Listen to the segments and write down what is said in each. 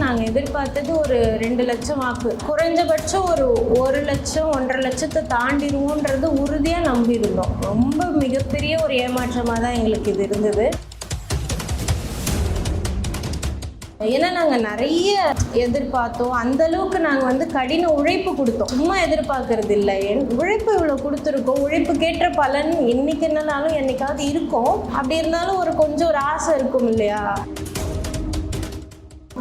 நாங்கள் எதிர்பார்த்தது ஒரு ரெண்டு லட்சம் வாக்கு. குறைஞ்சபட்சம் ஒரு ஒரு லட்சம் ஒன்றரை லட்சத்தை தாண்டிடுவோன்றது உறுதியாக நம்பியிருந்தோம். ரொம்ப மிகப்பெரிய ஒரு ஏமாற்றமாக தான் எங்களுக்கு இது இருந்தது. ஏன்னா நாங்கள் நிறைய எதிர்பார்த்தோம். அந்த அளவுக்கு நாங்கள் வந்து கடின உழைப்பு கொடுத்தோம். சும்மா எதிர்பார்க்கறது இல்லை. உழைப்பு இவ்வளோ கொடுத்துருக்கோம். உழைப்புக்கேற்ற பலன் என்னைக்கு என்னனாலும் என்னைக்காவது இருக்கும். அப்படி இருந்தாலும் ஒரு கொஞ்சம் ஒரு ஆசை இருக்கும் இல்லையா?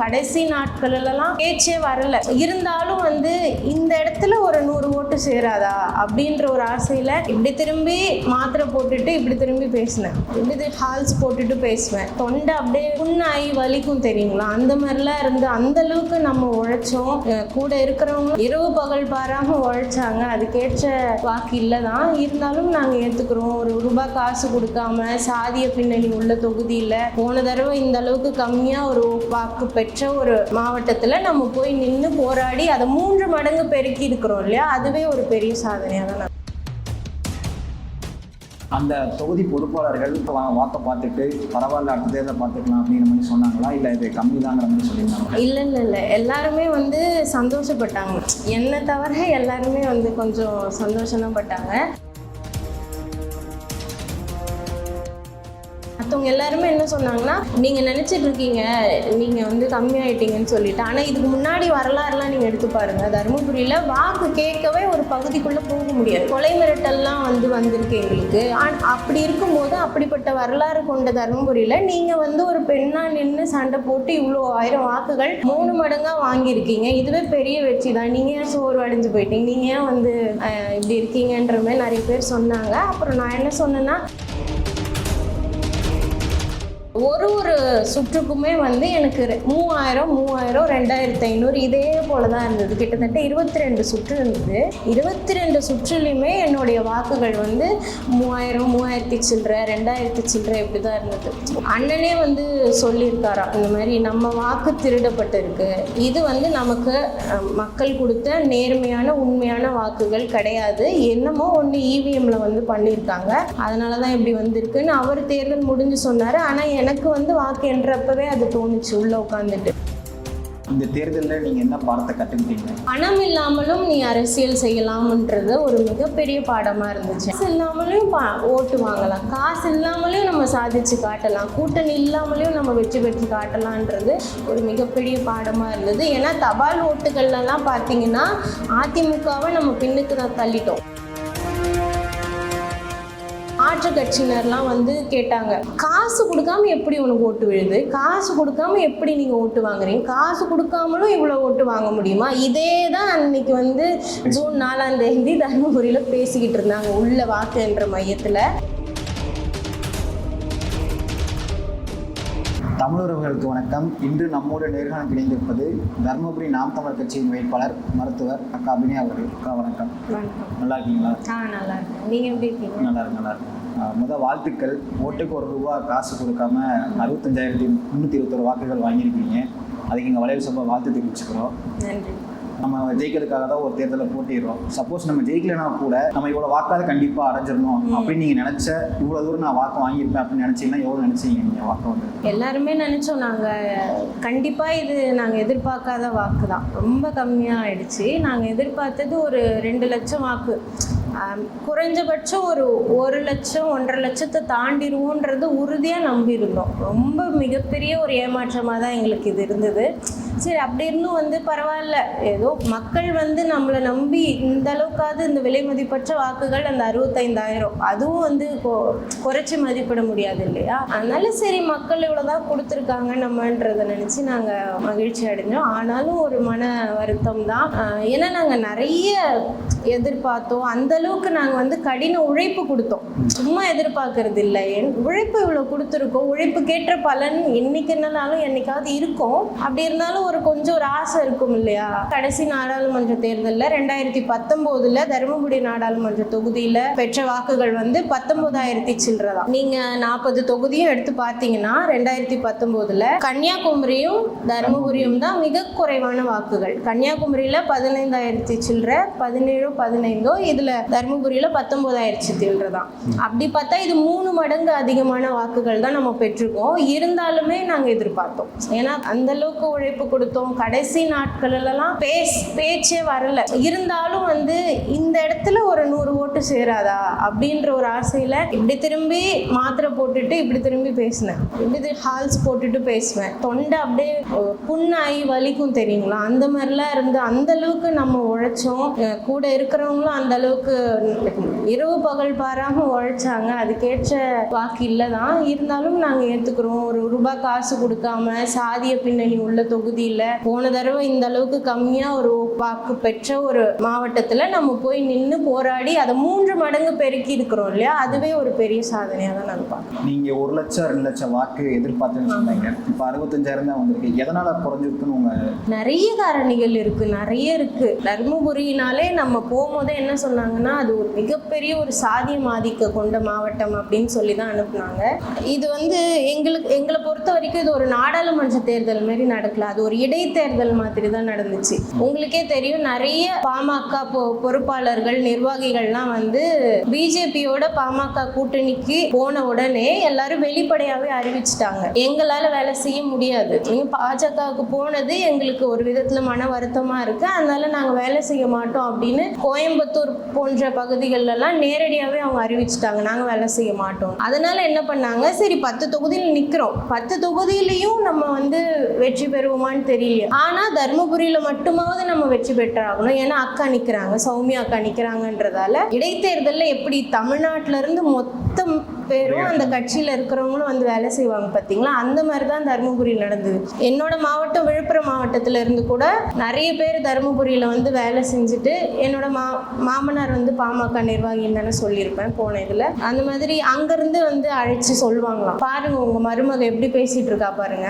கடைசி நாட்களெல்லாம் பேச்சே வரல. இருந்தாலும் வந்து இந்த இடத்துல ஒரு நூறு ஓட்டு சேராதா? அப்படின்ற ஒரு ஆசையில் இப்படி திரும்பி மாத்திரை போட்டுட்டு இப்படி திரும்பி பேசினேன். இப்படி ஹால்ஸ் போட்டுட்டு பேசுவேன். தொண்டை அப்படியே புண்ணாயி வலிக்கும் தெரியுங்களா? அந்த மாதிரிலாம் இருந்து அந்த அளவுக்கு நம்ம உழைச்சோம். கூட இருக்கிறவங்க இரவு பகல் பாராம உழைச்சாங்க. அதுக்கேற்ற வாக்கு இல்லை தான். இருந்தாலும் நாங்கள் ஏற்றுக்கிறோம் ஒரு ரூபாய் காசு கொடுக்காம சாதிய பின்னணி உள்ள தொகுதியில் போன தடவை இந்த அளவுக்கு கம்மியாக ஒரு வாக்கு பெற்ற ஒரு மாவட்டத்தில் நம்ம போய் நின்று போராடி அதை மூன்று மடங்கு பெருக்கி இருக்கிறோம் இல்லையா? அதுவே ஒரு பெரிய சாதனையாக தான் அந்த தொகுதி பொறுப்பாளர்கள் வாக்கை பார்த்துட்டு பரவாயில்ல அடுத்த தேர்தலை பார்த்துக்கலாம் அப்படிங்கிற மாதிரி சொன்னாங்களா? இல்லை இது கம்மி தாங்கிற மாதிரி சொல்லியிருந்தாங்களா? இல்லை இல்லை இல்லை. எல்லாருமே வந்து சந்தோஷப்பட்டாங்க. என்னை தவிர எல்லாருமே வந்து கொஞ்சம் சந்தோஷம் பட்டாங்க. மற்றவங்க எல்லாருமே என்ன சொன்னாங்கன்னா நீங்கள் நினச்சிட்டு இருக்கீங்க நீங்கள் வந்து கம்மியாயிட்டீங்கன்னு சொல்லிட்டு. ஆனால் இதுக்கு முன்னாடி வரலாறுலாம் நீங்கள் எடுத்து பாருங்கள் தருமபுரியில் வாக்கு கேட்கவே ஒரு பகுதிக்குள்ளே போக முடியாது. கொலை மிரட்டல்லாம் வந்து வந்திருக்கு எங்களுக்கு. அப்படி இருக்கும்போது அப்படிப்பட்ட வரலாறு கொண்ட தருமபுரியில் நீங்கள் வந்து ஒரு பெண்ணாக நின்று சண்டை போட்டு இவ்வளோ ஆயிரம் வாக்குகள் மூணு மடங்காக வாங்கியிருக்கீங்க. இதுவே பெரிய வெற்றி தான். நீங்கள் ஏன் சோர்வு அடைஞ்சு போயிட்டீங்க? நீங்கள் ஏன் வந்து இப்படி இருக்கீங்கன்ற மாதிரி நிறைய பேர் சொன்னாங்க. அப்புறம் நான் என்ன சொன்னேன்னா ஒரு ஒரு சுற்றுக்குமே வந்து எனக்கு ரெ- மூவாயிரம் மூவாயிரம் ரெண்டாயிரத்தி ஐநூறு இதே போல தான் இருந்தது. கிட்டத்தட்ட இருபத்தி ரெண்டு சுற்று இருந்தது. இருபத்தி ரெண்டு சுற்றுலையுமே என்னுடைய வாக்குகள் வந்து மூவாயிரம் மூவாயிரத்தி சில்லற ரெண்டாயிரத்தி சில்லற இப்படி தான் இருந்தது. அண்ணனே வந்து சொல்லியிருக்காராம் இந்த மாதிரி நம்ம வாக்கு திருடப்பட்டிருக்கு. இது வந்து நமக்கு மக்கள் கொடுத்த நேர்மையான உண்மையான வாக்குகள் கிடையாது. என்னமோ ஒன்று இவிஎம்ல வந்து பண்ணியிருக்காங்க. அதனால தான் இப்படி வந்திருக்குன்னு அவர் தேர்தல் முடிஞ்சு சொன்னார். ஆனால் எனக்கு வந்து வாக்கு என்றப்பவே அது தோணுச்சு உள்ளே உட்காந்துட்டு இந்த தேர்தலில் நீங்கள் என்ன பாடத்தை கற்றுக்கிட்டீங்க பணம் இல்லாமலும் நீ அரசியல் செய்யலாம்ன்றது ஒரு மிகப்பெரிய பாடமாக இருந்துச்சு. காசு இல்லாமலும் பா ஓட்டு வாங்கலாம். காசு இல்லாமலையும் நம்ம சாதிச்சு காட்டலாம். கூட்டணி இல்லாமலையும் நம்ம வெற்றி பெற்று காட்டலான்றது ஒரு மிகப்பெரிய பாடமாக இருந்தது. ஏன்னா தபால் ஓட்டுகள்லாம் பார்த்தீங்கன்னா அதிமுகவை நம்ம பின்னுக்கு தான் தள்ளிட்டோம். மாற்று கட்சியினர்லாம் வந்து கேட்டாங்க காசு கொடுக்காம எப்படி உனக்கு ஓட்டு விழுது? காசு கொடுக்காம எப்படி நீங்கள் ஓட்டு வாங்குறீங்க? காசு கொடுக்காமலும் இவ்வளோ ஓட்டு வாங்க முடியுமா? இதே தான் அன்னைக்கு வந்து ஜூன் நாலாம் தேதி தருமபுரியில் பேசிக்கிட்டு இருந்தாங்க உள்ள வாக்கு என்ற மையத்தில். தமிழர்களுக்கு வணக்கம். இன்று நம்மோடு நேர்காணல் இணைந்திருப்பது தருமபுரி நாம் தமிழர் கட்சியின் வேட்பாளர் மருத்துவர் அக்கா அபிநயா அவர்கள். அக்கா வணக்கம். நல்லா இருக்கீங்களா? நல்லா இருக்கேன். நீங்கள் எப்படி இருக்கீங்க? நல்லா இருக்கு நல்லா இருக்கு முத வாழ்த்துக்கள். ஓட்டுக்கு ஒரு ரூபா காசு கொடுக்காம அறுபத்தஞ்சாயிரத்தி முந்நூற்றி இருபத்தொரு வாக்குகள் வாங்கியிருக்கீங்க. அதுக்கு எங்கள் வளையல் சபை வாழ்த்து தெரிவிச்சுக்கிறோம். நன்றி. நம்ம ஜெயிக்கிறதுக்காக தான் ஒரு தேர்தலை போட்டிடுறோம் சப்போஸ் நம்ம ஜெயிக்கலைன்னா கூட நம்ம இவ்வளோ வாக்காவது கண்டிப்பாக அடைஞ்சிடணும் அப்படின்னு நீங்கள் நினச்ச இவ்வளோ தூரம் நான் வாக்கு வாங்கியிருப்பேன் அப்படின்னு நினச்சிங்கன்னா எவ்வளோ நினச்சிங்க நீங்கள் வாக்கு வந்து எல்லாருமே நினச்சோம் நாங்கள் கண்டிப்பாக இது நாங்கள் எதிர்பார்க்காத வாக்கு தான் ரொம்ப கம்மியாக ஆயிடுச்சு. நாங்கள் எதிர்பார்த்தது ஒரு ரெண்டு லட்சம் வாக்கு. குறைஞ்சபட்சம் ஒரு ஒரு லட்சம் ஒன்றரை லட்சத்தை தாண்டிடுவோன்றது உறுதியாக நம்பியிருந்தோம். ரொம்ப மிகப்பெரிய ஒரு ஏமாற்றமாக தான் எங்களுக்கு இது இருந்தது. சரி அப்படி இருந்தும் வந்து பரவாயில்ல. ஏதோ மக்கள் வந்து நம்மளை நம்பி இந்த அளவுக்காவது இந்த விலை மதிப்பற்ற வாக்குகள் அந்த அறுபத்தைந்தாயிரம். அதுவும் வந்து கொ- குறைச்சி மதிப்பிட முடியாது இல்லையா? அதனால சரி மக்கள் இவ்வளோதான் கொடுத்துருக்காங்க நம்மன்றதை நினச்சி நாங்கள் மகிழ்ச்சி அடைஞ்சோம். ஆனாலும் ஒரு மன வருத்தம் தான் ஏன்னா நாங்கள் நிறைய எதிர்பார்த்தோம். அந்த அளவுக்கு நாங்கள் வந்து கடின உழைப்பு கொடுத்தோம். சும்மா எதிர்பார்க்கறது இல்லை. என் உழைப்பு இவ்வளோ கொடுத்துருக்கோம். உழைப்புக்கேற்ற பலன் என்னைக்கு என்னனாலும் என்னைக்காவது இருக்கும். அப்படி இருந்தாலும் ஒரு கொஞ்சம் ஒரு ஆசை இருக்கும் இல்லையா? கடைசி நாடாளுமன்ற தேர்தலில் ரெண்டாயிரத்தி பத்தொம்போதுல தருமபுரி நாடாளுமன்ற தொகுதியில் பெற்ற வாக்குகள் வந்து பத்தொன்பதாயிரத்தி சில்லற தான். நீங்கள் நாற்பது தொகுதியும் எடுத்து பார்த்தீங்கன்னா ரெண்டாயிரத்தி பத்தொம்போதுல கன்னியாகுமரியும் தருமபுரியும் தான் மிக குறைவான வாக்குகள். கன்னியாகுமரியில் பதினைந்தாயிரத்தி சில்லற பதினேழோ பதினைந்தோ இதில் தருமபுரியில் பத்தொம்போதாயிரத்தி சில்லற தான் அப்படி பார்த்தா இது மூணு மடங்கு அதிகமான வாக்குகள் தான் நம்ம பெற்றிருக்கோம். இருந்தாலுமே நாங்கள் எதிர்பார்த்தோம். ஏன்னா அந்த அளவுக்கு உழைப்பு கொடுத்தோம். கடைசி நாட்களெல்லாம் பேஸ் பேச்சே வரல. இருந்தாலும் வந்து இந்த இடத்துல ஒரு நூறு ஓட்டு சேராதா அப்படின்ற ஒரு ஆசையில் இப்படி திரும்பி மாத்திரை போட்டுட்டு இப்படி திரும்பி பேசினேன். இப்படி ஹால்ஸ் போட்டுட்டு பேசுவேன். தொண்டை அப்படியே புண்ணாயி புண்ணாகி வலிக்கும் தெரியுங்களா? அந்த மாதிரிலாம் இருந்து அந்த அளவுக்கு நம்ம உழைச்சோம். கூட இருக்கிறவங்களும் அந்த அளவுக்கு இரவு பகல் பாராம உழைச்சாங்க. அதுக்கேற்ற வாக்கு இல்லை தான் இருந்தாலும் நாங்கள் ஏற்றுக்கிறோம் ஒரு ரூபாய் காசு கொடுக்காம சாதிய பின்னணி உள்ள தொகுதியில் போன தடவை இந்த அளவுக்கு கம்மியாக ஒரு வாக்கு பெற்ற ஒரு மாவட்டத்தில் நம்ம போய் நின்று போராடி அதை மூன்று மடங்கு பெருக்கி இருக்கிறோம் இல்லையா? அதுவே ஒரு பெரிய சாதனையாக தான் நான் பார்க்குறேன் நீங்க ஒரு லட்சம் ரெண்டு லட்சம் வாக்கு எதிர்பார்த்தேன்னு சொன்னீங்க. இப்போ அறுபத்தஞ்சாயிரம் தான் வந்திருக்கு. எதனால குறைஞ்சிருக்குன்னு உங்க நிறைய காரணிகள் இருக்கு. நிறைய இருக்கு. தருமபுரினாலே நம்ம போகும்போதே என்ன சொன்னாங்கன்னா அது ஒரு மிகப்பெரிய ஒரு சாதியம் ஆதிக்க கொண்ட மாவட்டம் அப்படின்னு சொல்லி தான் அனுப்புனாங்க. இது வந்து எங்களுக்கு எங்களை பொறுத்த வரைக்கும் இது ஒரு நாடாளுமன்ற தேர்தல் மாதிரி நடக்கல. அது ஒரு இடைத்தேர்தல் மாதிரி தான் நடந்துச்சு. உங்களுக்கே தெரியும் நிறைய பாமக பொ- பொறுப்பாளர்கள் நிர்வாகிகள்லாம் வந்து பிஜேபியோட பாமக கூட்டணிக்கு போன உடனே எல்லாரும் வெளிப்படையாகவே அறிவிச்சிட்டாங்க. எங்களால் வேலை செய்ய முடியாது. நீங்கள் பாஜகவுக்கு போனது எங்களுக்கு ஒரு விதத்தில் மன வருத்தமாக இருக்குது அதனால நாங்கள் வேலை செய்ய மாட்டோம் அப்படின்னு கோயம்புத்தூர் போன்ற பகுதிகளெல்லாம் நேரடியாகவே அவங்க அறிவிச்சிட்டாங்க. நாங்கள் வேலை செய்ய மாட்டோம். அதனால் என்ன பண்ணாங்க? சரி பத்து தொகுதியில் நிற்கிறோம் பத்து தொகுதியிலையும் நம்ம வந்து வெற்றி பெறுவோமான்னு தெரியல ஆனால் தர்மபுரியில் மட்டுமாவது நம்ம வெற்றி பெற்றாகணும். ஏன்னா அக்கா நிற்கிறாங்க சௌமியா அக்கா நிற்கிறாங்கன்றதால இடைத்தேர்தலில் எப்படி தமிழ்நாட்டிலேருந்து இருந்து பேரும் அந்த கட்சியில இருக்கிறவங்களும் வந்து வேலை செய்வாங்க பாத்தீங்களா? அந்த மாதிரி தான் தருமபுரியில் நடந்தது. என்னோட மாவட்டம் விழுப்புரம் மாவட்டத்துல இருந்து கூட நிறைய பேர் தருமபுரியில வந்து வேலை செஞ்சுட்டு என்னோட மா மாமனார் வந்து பாமக நிர்வாகின்னு தானே சொல்லியிருப்பேன் போன இதுல. அந்த மாதிரி அங்கிருந்து வந்து அழைச்சு சொல்லுவாங்களாம் பாருங்க உங்க மருமக எப்படி பேசிட்டு இருக்கா பாருங்க.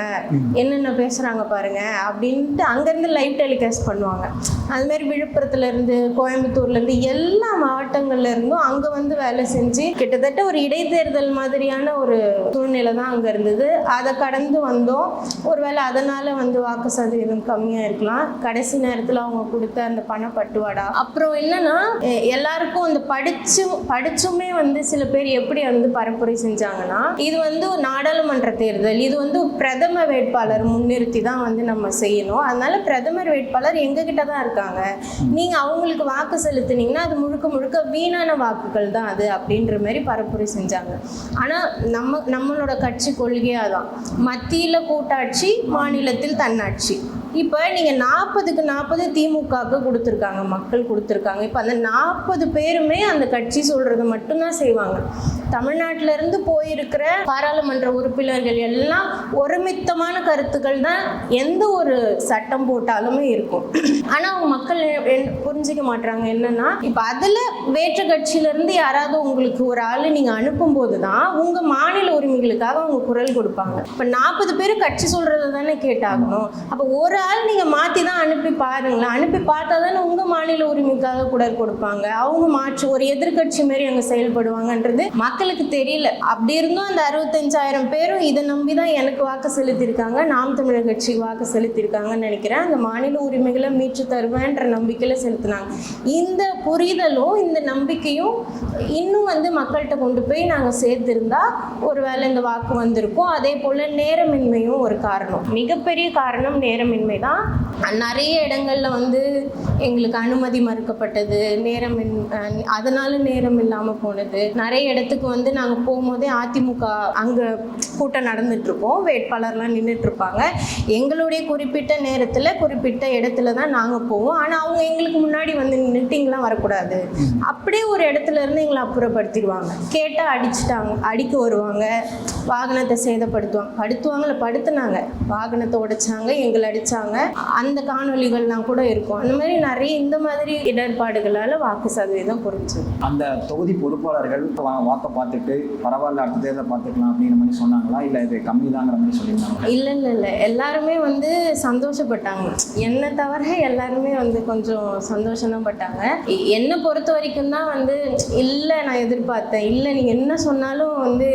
என்னென்ன பேசுறாங்க பாருங்க அப்படின்ட்டு அங்கிருந்து லைவ் டெலிகாஸ்ட் பண்ணுவாங்க. அது மாதிரி விழுப்புரத்துல இருந்து கோயம்புத்தூர்ல இருந்து எல்லா மாவட்டங்கள்ல இருந்தும் அங்க வந்து வேலை செஞ்சு கிட்டத்தட்ட ஒரு இடைத்தேர்தல் மாதிரியான ஒரு சூழ்நிலை தான் அங்க இருந்தது. அதை கடந்து வந்தோம். ஒருவேளை அதனால வந்து வாக்கு சதவீதம் கம்மியா இருக்கலாம். கடைசி நேரத்துல அவங்க கொடுத்த அந்த பணப்பட்டுவாடா. அப்புறம் என்னன்னா எல்லாருக்கும் அந்த படிச்சும் படிச்சுமே வந்து சில பேர் எப்படி வந்து பரப்புரை செஞ்சாங்கன்னா இது வந்து ஒரு நாடாளுமன்ற தேர்தல். இது வந்து பிரதம வேட்பாளர் முன்னிறுத்தி தான் வந்து நம்ம செய்யணும். அதனால பிரதமர் வேட்பாளர் எங்ககிட்ட தான் இருக்காங்க. நீங்க அவங்களுக்கு வாக்கு செலுத்துனீங்கன்னா அது முழுக்க முழுக்க வீணான வாக்குகள் தான் அது அப்படின்ற மாதிரி பரப்புரை செஞ்சாங்க. ஆனா நம்ம நம்மளோட கட்சி கொள்கையாக தான். மத்தியில கூட்டாட்சி மாநிலத்தில் தன்னாட்சி. இப்போ நீங்கள் நாற்பதுக்கு நாற்பது திமுகவுக்கு கொடுத்துருக்காங்க மக்கள் கொடுத்துருக்காங்க. இப்போ அந்த நாற்பது பேருமே அந்த கட்சி சொல்கிறத மட்டும்தான் செய்வாங்க. தமிழ்நாட்டிலிருந்து போயிருக்கிற பாராளுமன்ற உறுப்பினர்கள் எல்லாம் ஒருமித்தமான கருத்துக்கள் தான் எந்த ஒரு சட்டம் போட்டாலுமே இருக்கும். ஆனால் அவங்க மக்கள் என்- புரிஞ்சுக்க மாட்றாங்க என்னன்னா இப்போ அதில் வேற்று கட்சியிலேருந்து யாராவது உங்களுக்கு ஒரு ஆள் நீங்கள் அனுப்பும்போது தான் உங்கள் மாநில உரிமைகளுக்காக அவங்க குரல் கொடுப்பாங்க. இப்போ நாற்பது பேர் கட்சி சொல்கிறத தானே கேட்டாகணும். அப்போ ஒரு ஆள் நீங்கள் மாற்றி தான் அனுப்பி பாருங்களேன். அனுப்பி பார்த்தா தானே உங்கள் மாநில உரிமைக்காக குரல் கொடுப்பாங்க. அவங்க மாற்று ஒரு எதிர்க்கட்சி மாரி அங்கே செயல்படுவாங்கன்றது மக்களுக்கு தெரியல. அப்படி இருந்தும் அந்த அறுபத்தஞ்சாயிரம் பேரும் இதை நம்பி தான் எனக்கு வாக்கு செலுத்தியிருக்காங்க. நாம் தமிழர் கட்சி வாக்கு செலுத்தியிருக்காங்கன்னு நினைக்கிறேன். அந்த மாநில உரிமைகளை மீட்டு தருவேன்ற நம்பிக்கையில் செலுத்தினாங்க. இந்த புரிதலும் இந்த நம்பிக்கையும் இன்னும் வந்து மக்கள்கிட்ட கொண்டு போய் நாங்கள் சேர்த்திருந்தா ஒருவேளை இந்த வாக்கு வந்திருக்கும். அதே போல் நேரமின்மையும் ஒரு காரணம். மிகப்பெரிய காரணம் நேரமின்மை தான். நிறைய இடங்களில் வந்து எங்களுக்கு அனுமதி மறுக்கப்பட்டது. நேரமின் அதனால நேரம் இல்லாமல் போனது. நிறைய இடத்துக்கு வந்து நாங்கள் போகும்போதே அதிமுக அங்கே கூட்டம் நடந்துட்டுருப்போம். வேட்பாளர்லாம் நின்றுட்டுருப்பாங்க எங்களுடைய குறிப்பிட்ட நேரத்தில் குறிப்பிட்ட இடத்துல தான் நாங்கள் போவோம். ஆனால் அவங்க எங்களுக்கு முன்னாடி வந்து நின்றுட்டு இங்கெல்லாம் வரக்கூடாது. அப்படியே ஒரு இடத்துல இருந்து எங்களை அப்புறப்படுத்திடுவாங்க. கேட்டால் அடிச்சிட்டாங்க அடிக்க வருவாங்க வாகனத்தை சேதப்படுத்துவாங்க. படுத்துவாங்கல்ல படுத்துனாங்க. வாகனத்தை உடைச்சாங்க எங்களை அடிச்சாங்க. அந்த காணொளிகள்லாம் கூட இருக்கும். அந்த மாதிரி நிறைய இந்த மாதிரி இடர்பாடுகளால் வாக்கு சதவீதம் குறைஞ்சது அந்த தொகுதி பொறுப்பாளர்கள் வாக்கை பார்த்துட்டு பரவாயில்ல அடுத்த தேர்தலை பார்த்துக்கலாம் அப்படிங்கிற மாதிரி சொன்னாங்களா? இல்லை இது கம்மி தாங்கிற மாதிரி சொல்லியிருந்தாங்களா? இல்லை இல்லை இல்லை. எல்லாருமே வந்து சந்தோஷப்பட்டாங்க. என்னை தவிர எல்லாருமே வந்து கொஞ்சம் சந்தோஷம் தான் பட்டாங்க. என்னை பொறுத்த வரைக்கும் தான் வந்து இல்லை நான் எதிர்பார்த்தேன். இல்லை நீங்கள் என்ன சொன்னாலும் வந்து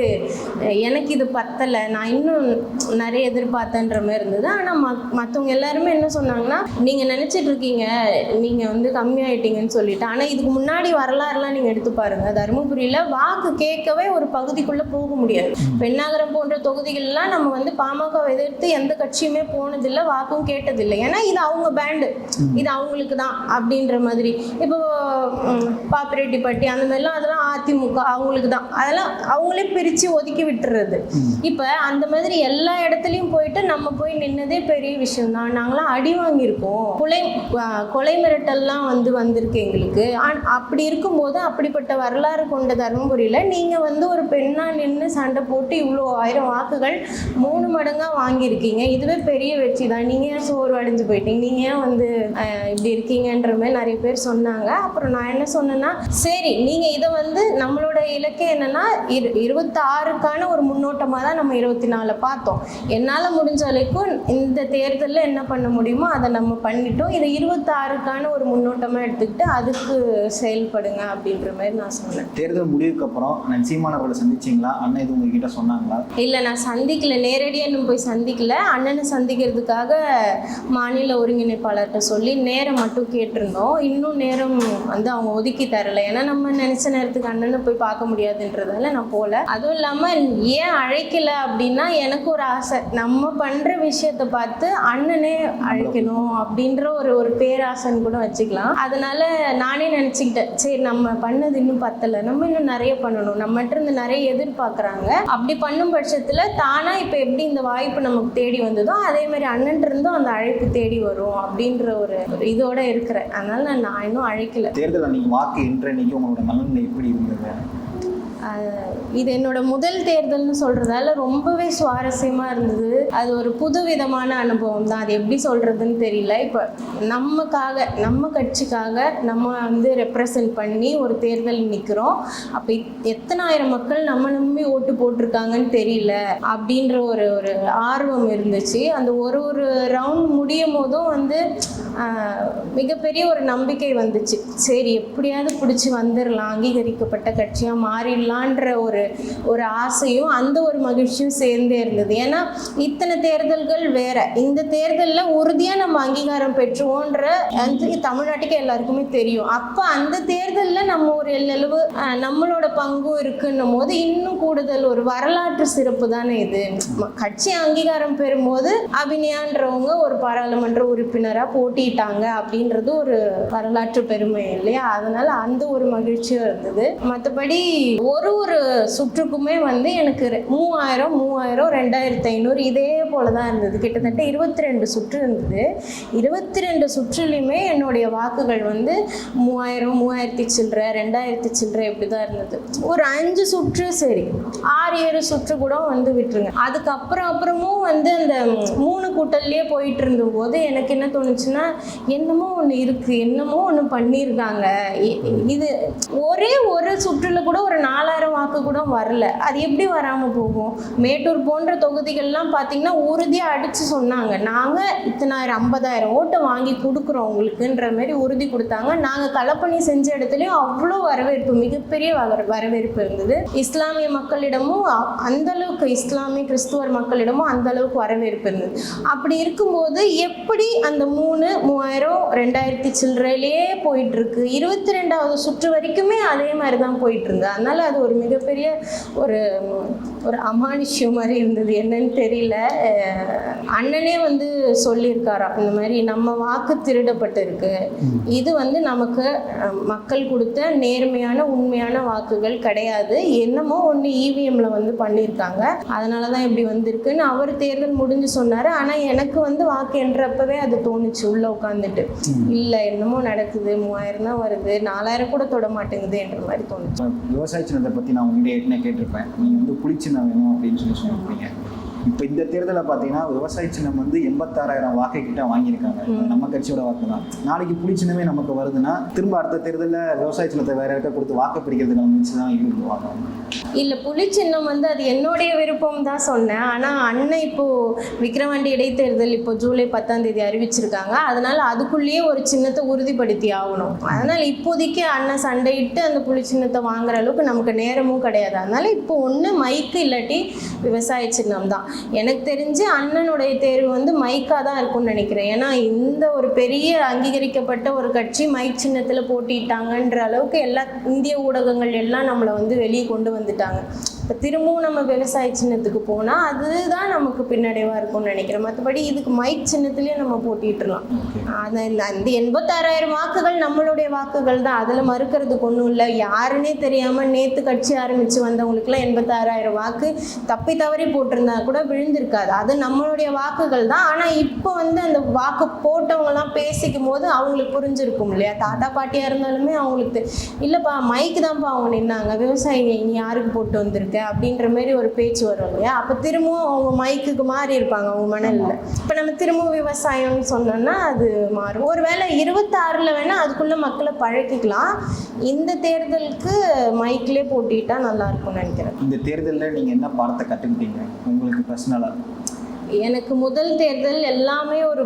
எனக்கு இது பத்தலை. நான் இன்னும் நிறைய எதிர்பார்த்தேன்ற மாதிரி இருந்தது. ஆனால் மக் மற்றவங்க எல்லாருமே என்ன சொன்னாங்கன்னா நீங்கள் நினச்சிட்டு இருக்கீங்க. நீங்கள் வந்து கம்மியாயிட்டீங்கன்னு சொல்லிட்டு. ஆனால் இதுக்கு முன்னாடி வரலாறுலாம் நீங்கள் எடுத்து பாருங்க. தருமபுரியில் வாக்கு கேட்கவே ஒரு பகுதிக்குள்ளே போக முடியாது. பெண்ணாகரம் போன்ற தொகுதிகள்லாம் நம்ம வந்து பாமக எதிர்த்து எந்த கட்சியுமே போனதில்லை வாக்கும் கேட்டதில்லை. ஏன்னா இது அவங்க பேண்டு. இது அவங்களுக்கு தான் அப்படின்ற மாதிரி. இப்போ ம், பாப்பிரெட்டிப்பட்டி அந்த மாதிரிலாம் அதெல்லாம் அதிமுக அவங்களுக்கு தான். அதெல்லாம் அவங்களே பிரித்து ஒதுக்கி விட்டுறது. இப்போ அந்த மாதிரி எல்லா இடத்துலையும் போயிட்டு நம்ம போய் நின்னதே பெரிய விஷயம் தான். நாங்களாம் அடி வாங்கியிருக்கோம். கொலை கொலை மிரட்டல்லாம் வந்து வந்திருக்கு எங்களுக்கு. அப்படி இருக்கும்போது அப்படிப்பட்ட வரலாறு கொண்ட தருமபுரியில் நீங்கள் வந்து ஒரு பெண்ணாக நின்று சண்டை போட்டு இவ்வளோ ஆயிரம் வாக்குகள் மூணு மடங்காக வாங்கியிருக்கீங்க. இதுவே பெரிய வெற்றி தான். நீங்கள் ஏன் சோர்வு அடைஞ்சு போயிட்டீங்க? நீங்கள் ஏன் வந்து இப்படி இருக்கீங்கன்ற மாதிரி நிறைய பேர் சொன்னாங்க. அப்புறம் நான் என்ன சொன்னேன்னா சரி நீங்கள் இதை வந்து நம்மளோட இலக்கு என்னன்னா இரு இருபத்தாறுக்கான ஒரு முன்னோட்டமாக தான் நம்ம இருபத்தி நாலு பார்த்தோம். என்னால் முடிஞ்ச அளவுக்கும் இந்த தேர்தலில் என்ன பண்ண முடியுமோ அதை நம்ம பண்ணிட்டோம். இதை இருபத்தாறுக்கான ஒரு முன்னோட்டமாக எடுத்துக்கிட்டு அதுக்கு செயல்படுங்க அப்படின்ற மாதிரி நான் சொன்னேன். தேர்தல் முடிவுக்கு அப்புறம் நான் சீமானவர்களை சந்திச்சீங்களா? அண்ணன் இது உங்ககிட்ட சொன்னாங்களா? இல்லை நான் சந்திக்கல. நேரடியாக இன்னும் போய் சந்திக்கல. அண்ணனை சந்திக்கிறதுக்காக மாநில ஒருங்கிணைப்பாளர்கிட்ட சொல்லி நேரம் மட்டும் கேட்டிருந்தோம். இன்னும் நேரம் வந்து அவங்க ஒதுக்கி தரல. ஏன்னா நம்ம நினச்ச நேரத்துக்கு அண்ணனை போய் பார்க்க முடியாதுன்றதால நான் போகல அதுவும் இல்லாமல் ஏன் அழைக்கல அப்படின்னா எனக்கு ஒரு ஆசை. நம்ம பண்ணுற விஷயத்தை பார்த்து அண்ணனே அழைக்கணும் அப்படின்ற ஒரு ஒரு பேராசைன்னு கூட வச்சுக்கலாம். அதனால நானே நினச்சிக்கிட்டேன். சரி நம்ம பண்ணது இன்னும் பத்தலை. நம்ம இன்னும் நிறைய பண்ணணும். நம்மகிட்ட இருந்து நிறைய எதிர்பார்க்குறாங்க. அப்படி பண்ணும் பட்சத்தில் தானாக இப்போ எப்படி இந்த வாய்ப்பு நமக்கு தேடி வந்ததோ அதே மாதிரி அண்ணன் இருந்தும் அந்த அழைப்பு தேடி வரும் அப்படின்ற ஒரு ஒரு இதோட இருக்கிறேன். அதனால நான் நான் இன்னும் அழைக்கல. தேர்தல் அன்னைக்கு வாக்கு என்ற அன்னைக்கு உங்களோட மனநிலை எப்படி இருந்தது? இது என்னோட முதல் தேர்தல்னு சொல்கிறதால ரொம்பவே சுவாரஸ்யமாக இருந்தது. அது ஒரு புது விதமான அனுபவம் தான் அது எப்படி சொல்கிறதுன்னு தெரியல. இப்போ நமக்காக நம்ம கட்சிக்காக நம்ம வந்து ரெப்ரசன்ட் பண்ணி ஒரு தேர்தல் நிற்கிறோம் அப்போ எத்தனாயிரம் மக்கள் நம்ம நம்பி ஓட்டு போட்டிருக்காங்கன்னு தெரியல. அப்படின்ற ஒரு ஒரு ஆர்வம் இருந்துச்சு. அந்த ஒரு ஒரு ரவுண்ட் முடியும் போதும் வந்து மிகப்பெரிய ஒரு நம்பிக்கை வந்துச்சு. சரி எப்படியாவது பிடிச்சி வந்துடலாம் அங்கீகரிக்கப்பட்ட கட்சியாக மாறிடலான்ற ஒரு ஒரு ஆசையும் அந்த ஒரு மகிழ்ச்சியும் சேர்ந்தே இருந்தது. ஏன்னா இத்தனை தேர்தல்கள் வேற. இந்த தேர்தலில் உறுதியாக நம்ம அங்கீகாரம் பெற்றுவோன்ற தமிழ்நாட்டுக்கு எல்லாருக்குமே தெரியும். அப்போ அந்த தேர்தலில் நம்ம ஒரு எல்லளவு நம்மளோட பங்கும் இருக்குன்னும் போது இன்னும் கூடுதல் ஒரு வரலாற்று சிறப்பு தானே இது. கட்சி அங்கீகாரம் பெறும்போது அபிநயான்றவங்க ஒரு பாராளுமன்ற உறுப்பினராக போட்டிட்டாங்க அப்படின்றது ஒரு வரலாற்று பெருமை இல்லையா? அதனால அந்த ஒரு மகிழ்ச்சியும் இருந்தது. மற்றபடி ஒரு ஒரு சுற்றுக்குமே வந்து எனக்கு ரெ- மூவாயிரம் மூவாயிரம் ரெண்டாயிரத்தி ஐநூறு இதே போல தான் இருந்தது. கிட்டத்தட்ட இருபத்தி ரெண்டு சுற்று இருந்தது. இருபத்தி ரெண்டு சுற்றுலையுமே என்னுடைய வாக்குகள் வந்து மூவாயிரம் மூவாயிரத்தி சில்லற ரெண்டாயிரத்தி சில்லற இப்படி தான் இருந்தது. ஒரு அஞ்சு சுற்று சரி ஆறு ஏழு சுற்று கூட வந்து விட்டுருங்க. அதுக்கப்புறம் அப்புறமும் வந்து அந்த மூணு கூட்டல்லையே போயிட்டு இருந்தபோது எனக்கு என்ன தோணுச்சுன்னா என்னமோ ஒன்று இருக்குது என்னமோ ஒன்று பண்ணியிருக்காங்க இது ஒரே ஒரு சுற்றுல கூட ஒரு நாலாயிரம் வாக்கு கூட வரல. அது எப்படி வராமல் போகும்? மேட்டூர் போன்ற தொகுதிகள்லாம் பார்த்தீங்கன்னா உறுதியாக அடித்து சொன்னாங்க. நாங்கள் இத்தனாயிரம் ஐம்பதாயிரம் ஓட்டை வாங்கி கொடுக்குறோம் உங்களுக்குன்ற மாதிரி உறுதி கொடுத்தாங்க. நாங்கள் களப்பணி செஞ்ச இடத்துலையும் அவ்வளோ வரவேற்பு மிகப்பெரிய வர வரவேற்பு இருந்தது. இஸ்லாமிய மக்களிடமும் அந்தளவுக்கு இஸ்லாமிய கிறிஸ்துவர் மக்களிடமும் அந்த அளவுக்கு வரவேற்பு இருந்தது. அப்படி இருக்கும்போது எப்படி அந்த மூணு மூவாயிரம் ரெண்டாயிரத்தி சில்லறையிலேயே போயிட்டுருக்கு இருபத்தி ரெண்டாவது சுற்று வரைக்குமே அதே மாதிரி தான் போயிட்டு இருந்தது. அது ஒரு மிகப்பெரிய ஒரு ஒரு அமானுஷ்யம் மாதிரி இருந்தது. என்னன்னு தெரியல. அண்ணனே வந்து சொல்லியிருக்காராம் இந்த மாதிரி நம்ம வாக்கு திருடப்பட்டு இருக்கு இது வந்து நமக்கு மக்கள் கொடுத்த நேர்மையான உண்மையான வாக்குகள் கிடையாது. என்னமோ ஒன்று இவிஎம்ல வந்து பண்ணியிருக்காங்க. அதனால தான் இப்படி வந்திருக்குன்னு அவர் தேர்தல் முடிஞ்சு சொன்னார். ஆனால் எனக்கு வந்து வாக்கு என்றப்பவே அது தோணுச்சு உள்ளே உட்காந்துட்டு இல்லை என்னமோ நடக்குது மூவாயிரம் தான் வருது நாலாயிரம் கூட தொட மாட்டேங்குது என்ற மாதிரி தோணுச்சு. விவசாய சின்னத்தை பற்றி நான் உங்ககிட்ட ஏற்கனவே கேட்டிருப்பேன். நீங்கள் வந்து புளிச்சின்னம் வேணும் அப்படின்னு சொல்லி சொல்லியிருப்பீங்க. இப்போ இந்த தேர்தலில் பார்த்தீங்கன்னா விவசாய சின்னம் வந்து எண்பத்தாறாயிரம் வாக்கு கிட்ட வாங்கியிருக்காங்க நம்ம கட்சியோட வாக்கு தான். நாளைக்கு புலி சின்னமே நமக்கு வருதுன்னா திரும்ப அடுத்த தேர்தலில் விவசாய சின்னத்தை வேற யாருக்கா கொடுத்து வாக்கு பிரிக்கிறதுக்கான முயற்சி தான் ஈடுபடுவாங்க. இல்லை புலி சின்னம் வந்து அது என்னுடைய விருப்பம் தான் சொன்னேன். ஆனால் அண்ணன் இப்போ விக்ரவாண்டி இடைத்தேர்தல் இப்போ ஜூலை பத்தாம் தேதி அறிவிச்சிருக்காங்க. அதனால அதுக்குள்ளேயே ஒரு சின்னத்தை உறுதிப்படுத்தி ஆகணும். அதனால இப்போதைக்கு அண்ணன் சண்டையிட்டு அந்த புலி சின்னத்தை வாங்குற அளவுக்கு நமக்கு நேரமும் கிடையாது. அதனால இப்போ ஒன்று மைக்கு இல்லாட்டி விவசாய சின்னம் தான். எனக்கு தெரிஞ்சு அண்ணனுடைய தேர்வு வந்து மைக்காக தான் இருக்கும்னு நினைக்கிறேன். ஏன்னா இந்த ஒரு பெரிய அங்கீகரிக்கப்பட்ட ஒரு கட்சி மைக் சின்னத்தில் போட்டிட்டாங்கன்ற அளவுக்கு எல்லா இந்திய ஊடகங்கள் எல்லாம் நம்மளை வந்து வெளியே கொண்டு வந்துட்டாங்க இப்போ திரும்பவும் நம்ம விவசாய சின்னத்துக்கு போனால் அதுதான் நமக்கு பின்னடைவாக இருக்கும்னு நினைக்கிறேன். மற்றபடி இதுக்கு மைக் சின்னத்துலேயே நம்ம போட்டிட்டுலாம் அது இந்த அந்த எண்பத்தாறாயிரம் வாக்குகள் நம்மளுடைய வாக்குகள் தான். அதில் மறுக்கிறதுக்கு ஒன்றும் இல்லை. யாருன்னே தெரியாமல் நேற்று கட்சி ஆரம்பித்து வந்தவங்களுக்குலாம் எண்பத்தாறாயிரம் வாக்கு தப்பி தவறி போட்டிருந்தா கூட விழுந்திருக்காது. அது நம்மளுடைய வாக்குகள் தான். ஆனால் இப்போ வந்து அந்த வாக்கு போட்டவங்கலாம் பேசிக்கும் போது அவங்களுக்கு புரிஞ்சிருக்கும் இல்லையா? தாத்தா பாட்டியாக இருந்தாலுமே அவங்களுக்கு இல்லைப்பா மைக்கு தான்ப்பா அவங்க நின்னாங்க. விவசாயி நீ யாருக்கு போட்டு வந்திருக்க? அப்படின்ற மாதிரி ஒரு பேச்சு வரும் இல்லையா? அப்போ திரும்பவும் அவங்க மைக்குக்கு மாறி இருப்பாங்க அவங்க மணலில் இப்போ நம்ம திரும்பவும் விவசாயம்னு சொன்னோம்னா அது மாறும். ஒருவேளை இருபத்தாறில் வேணால் அதுக்குள்ளே மக்களை பழக்கிக்கலாம். இந்த தேர்தலுக்கு மைக்லேயே போட்டிட்டா நல்லா இருக்கும்னு நினைக்கிறேன். இந்த தேர்தலில் நீங்கள் என்ன பாடத்தை கற்றுக்கிட்டீங்க உங்களுக்கு பர்சனலாக எனக்கு முதல் தேர்தல் எல்லாமே ஒரு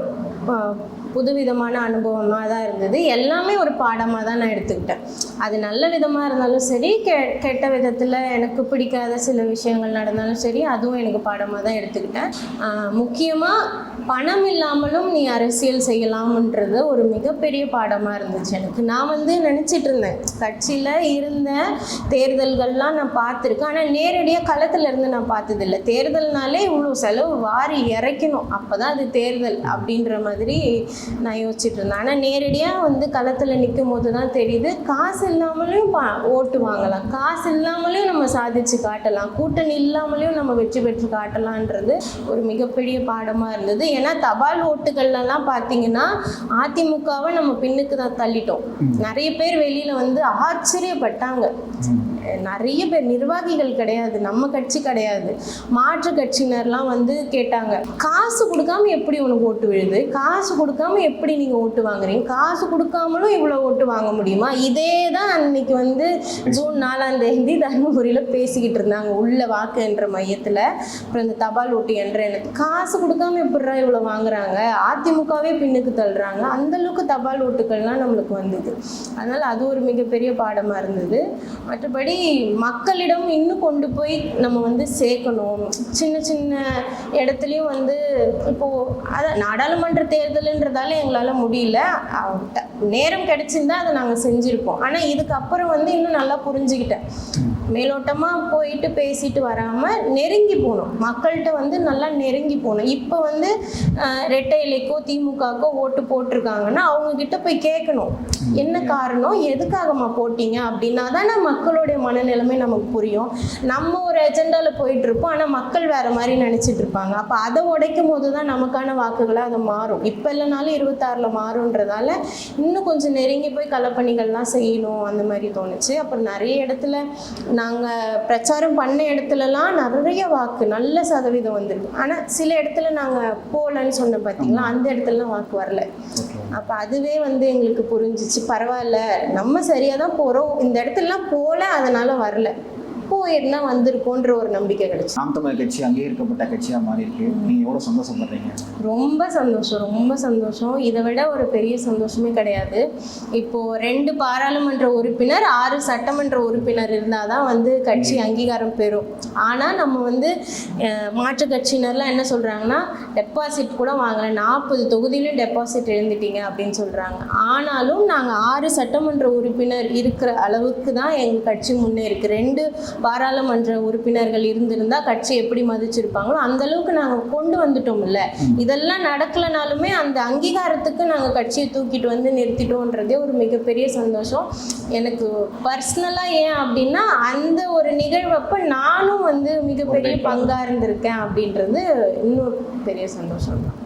புதுவிதமான அனுபவமாக தான் இருந்தது. எல்லாமே ஒரு பாடமாக தான் நான் எடுத்துக்கிட்டேன். அது நல்ல விதமாக இருந்தாலும் சரி கெ கெட்ட விதத்தில் எனக்கு பிடிக்காத சில விஷயங்கள் நடந்தாலும் சரி அதுவும் எனக்கு பாடமாக தான் எடுத்துக்கிட்டேன். முக்கியமாக பணம் இல்லாமலும் நீ அரசியல் செய்யலாம்ன்றது ஒரு மிகப்பெரிய பாடமாக இருந்துச்சு எனக்கு. நான் வந்து நினச்சிட்டு இருந்தேன். கட்சியில் இருந்த தேர்தல்கள்லாம் நான் பார்த்துருக்கேன். ஆனால் நேரடியாக களத்தில் இருந்து நான் பார்த்ததில்ல. தேர்தல்னாலே இவ்வளோ செலவு வாரி இறைக்கணும். அப்போ தான் அது தேர்தல் அப்படின்ற மாதிரி நான் யோசிச்சுட்டு இருந்தேன். ஆனால் நேரடியாக வந்து களத்தில் நிற்கும் போது தான் தெரியுது காசு இல்லாமலையும் பா ஓட்டு வாங்கலாம் காசு இல்லாமலையும் நம்ம சாதிச்சு காட்டலாம். கூட்டணி இல்லாமலையும் நம்ம வெற்றி பெற்று காட்டலான்றது ஒரு மிகப்பெரிய பாடமாக இருந்தது. ஏன்னா தபால் ஓட்டுகள்லாம் பார்த்தீங்கன்னா அதிமுகவை நம்ம பின்னுக்கு தான் தள்ளிட்டோம். நிறைய பேர் வெளியில் வந்து ஆச்சரியப்பட்டாங்க. நிறைய பேர் நிர்வாகிகள் கிடையாது நம்ம கட்சி கிடையாது. மாற்று கட்சியினர்லாம் வந்து கேட்டாங்க காசு கொடுக்காம எப்படி உனக்கு ஓட்டு விழுது? காசு கொடுக்காம எப்படி நீங்கள் ஓட்டு வாங்குறீங்க? காசு கொடுக்காமலும் இவ்வளோ ஓட்டு வாங்க முடியுமா? இதே தான் அன்னைக்கு வந்து ஜூன் நாலாம் தேதி தருமபுரியில் பேசிக்கிட்டு இருந்தாங்க. உள்ள வாக்கு என்ற மையத்தில். அப்புறம் இந்த தபால் ஓட்டு என்ற எனக்கு காசு கொடுக்காம எப்படிரா இவ்வளோ வாங்குறாங்க? அதிமுகவே பின்னுக்கு தள்ளுறாங்க. அந்த அளவுக்கு தபால் ஓட்டுகள்லாம் நம்மளுக்கு வந்தது. அதனால் அது ஒரு மிகப்பெரிய பாடமாக இருந்தது. மற்றபடி மக்களிடம் இன்னும் கொண்டு போய் நம்ம வந்து சேர்க்கணும். சின்ன சின்ன இடத்துலையும் வந்து இப்போது அதான் நாடாளுமன்ற தேர்தலுன்றதால எங்களால் முடியல. நேரம் கிடைச்சிருந்தா அதை நாங்கள் செஞ்சுருப்போம். ஆனால் இதுக்கப்புறம் வந்து இன்னும் நல்லா புரிஞ்சுக்கிட்டேன். மேலோட்டமாக போயிட்டு பேசிட்டு வராமல் நெருங்கி போகணும். மக்கள்கிட்ட வந்து நல்லா நெருங்கி போகணும். இப்போ வந்து ரெட்டை இலைக்கோ திமுகக்கோ ஓட்டு போட்டிருக்காங்கன்னா அவங்கக்கிட்ட போய் கேட்கணும். என்ன காரணம்? எதுக்காகம்மா போட்டீங்க? அப்படின்னா தானே மக்களுடைய மனநிலைமை நமக்கு புரியும். நம்ம ஒரு எஜெண்டாவில் போயிட்டுருப்போம். ஆனால் மக்கள் வேறு மாதிரி நினச்சிட்டு இருப்பாங்க. அப்போ அதை உடைக்கும் போது தான் நமக்கான வாக்குகளாக அது மாறும். இப்போ இல்லைனாலும் இருபத்தாறில் மாறுன்றதால இன்னும் கொஞ்சம் நெருங்கி போய் களப்பணிகள்லாம் செய்யணும். அந்த மாதிரி தோணுச்சு. அப்புறம் நிறைய இடத்துல நாங்கள் பிரச்சாரம் பண்ண இடத்துலலாம் நிறைய வாக்கு நல்ல சதவீதம் வந்திருக்கு. ஆனால் சில இடத்துல நாங்கள் போகலன்னு சொன்ன பார்த்தீங்களா அந்த இடத்துலலாம் வாக்கு வரல. அப்போ அதுவே வந்து எங்களுக்கு புரிஞ்சிச்சு பரவாயில்ல நம்ம சரியாக தான் போகிறோம் இந்த இடத்துலலாம் போகல அதனால் வரல. போயிருந்தா வந்திருக்கோன்ற ஒரு நம்பிக்கை கிடைச்சு. நாம் தமிழர் கட்சி அங்கீகரிக்கப்பட்ட கட்சியாக மாறி இருக்கு நீங்கள் எவ்வளோ சந்தோஷப்படுறீங்க? ரொம்ப சந்தோஷம் ரொம்ப சந்தோஷம். இதை விட ஒரு பெரிய சந்தோஷமே கிடையாது. இப்போது ரெண்டு பாராளுமன்ற உறுப்பினர் ஆறு சட்டமன்ற உறுப்பினர் இருந்தால் தான் வந்து கட்சி அங்கீகாரம் பெறும். ஆனால் நம்ம வந்து மாற்று கட்சியினர்லாம் என்ன சொல்கிறாங்கன்னா டெபாசிட் கூட வாங்கலை. நாற்பது தொகுதியிலும் டெபாசிட் எழுந்துட்டீங்க அப்படின்னு சொல்கிறாங்க ஆனாலும் நாங்கள் ஆறு சட்டமன்ற உறுப்பினர் இருக்கிற அளவுக்கு தான் எங்கள் கட்சி முன்னேறிக்கு ரெண்டு பாராளுமன்ற உறுப்பினர்கள் இருந்திருந்தா கட்சி எப்படி மதிச்சிருப்பாங்களோ அந்த அளவுக்கு நாங்கள் கொண்டு வந்துட்டோம்ல. இதெல்லாம் நடக்கலைனாலுமே அந்த அங்கீகாரத்துக்கு நாங்கள் கட்சியை தூக்கிட்டு வந்து நிறுத்திட்டோன்றதே ஒரு மிகப்பெரிய சந்தோஷம். எனக்கு பர்சனலாக ஏன் அப்படின்னா அந்த ஒரு நிகழ்வப்ப நானும் வந்து மிகப்பெரிய பங்காக இருந்திருக்கேன் அப்படின்றது இன்னும் பெரிய சந்தோஷம் தான்